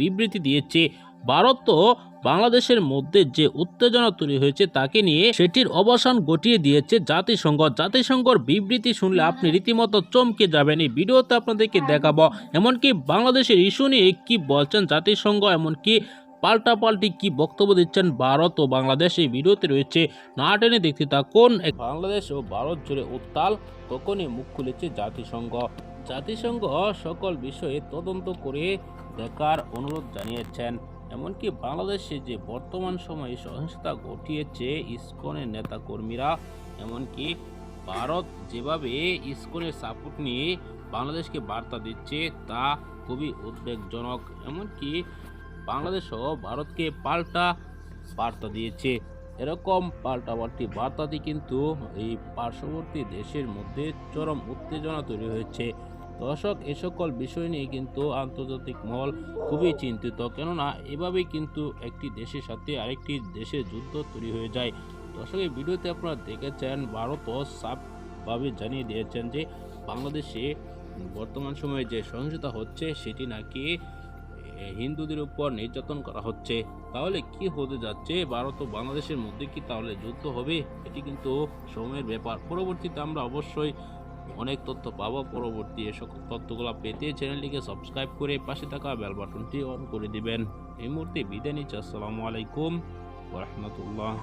বিবৃতি দিয়েছে। ভারত তো বাংলাদেশের মধ্যে যে উত্তেজনা তৈরি হয়েছে তাকে নিয়ে সেটির অবসান ঘটিয়ে দিয়েছে জাতিসংঘ। জাতিসংঘর বিবৃতি শুনলে আপনি রীতিমতো চমকে যাবেন। এই ভিডিওতে আপনাদেরকে দেখাবো এমনকি বাংলাদেশের ইস্যু নিয়ে কি বলছেন জাতিসংঘ, এমনকি পাল্টাপাল্টি কি বক্তব্য দিচ্ছেন ভারত ও বাংলাদেশ এই ভিডিওতে রয়েছে। না টেনে দেখতে এক বাংলাদেশ ও ভারত জুড়ে উত্তাল, তখনই মুখ খুলেছে জাতিসংঘ। জাতিসংঘ সকল বিষয়ে তদন্ত করে দেখার অনুরোধ জানিয়েছেন। এমনকি বাংলাদেশে যে বর্তমান সময়ে সহিংসতা ঘটিয়েছে ইসকনের নেতাকর্মীরা, এমনকি ভারত যেভাবে ইসকনের সাপোর্ট নিয়ে বাংলাদেশকে বার্তা দিচ্ছে, তা খুবই উদ্বেগজনক। এমনকি বাংলাদেশও ভারতকে পাল্টা বার্তা দিয়েছে। এরকম পাল্টাপাল্টি বার্তাটি কিন্তু এই পার্শ্ববর্তী দেশের মধ্যে চরম উত্তেজনা তৈরি হয়েছে। দর্শক, এ সকল বিষয় নিয়ে কিন্তু আন্তর্জাতিক মহল খুবই চিন্তিত। কেননা, এভাবেই কিন্তু একটি দেশের সাথে আরেকটি দেশের যুদ্ধ তৈরি হয়ে যায়। দর্শক, এই ভিডিওতে আপনারা দেখেছেন ভারতও সাফভাবে জানিয়ে দিয়েছেন যে, বাংলাদেশে বর্তমান সময়ে যে সহিংসতা হচ্ছে, সেটি নাকি হিন্দুদের উপর নির্যাতন করা হচ্ছে। তাহলে কি হতে যাচ্ছে? ভারত ও বাংলাদেশের মধ্যে কি তাহলে যুদ্ধ হবে? এটি কিন্তু সময়ের ব্যাপার। পরবর্তীতে আমরা অবশ্যই অনেক তথ্য পাবো। পরবর্তী এ সকল তথ্যগুলো পেতে চ্যানেলটিকে সাবস্ক্রাইব করে পাশে থাকা বেল বাটনটি অন করে দিবেন। এই মুহূর্তে বিদায় নিচ্ছি। আসসালামু আলাইকুম রহমতুল্লাহ।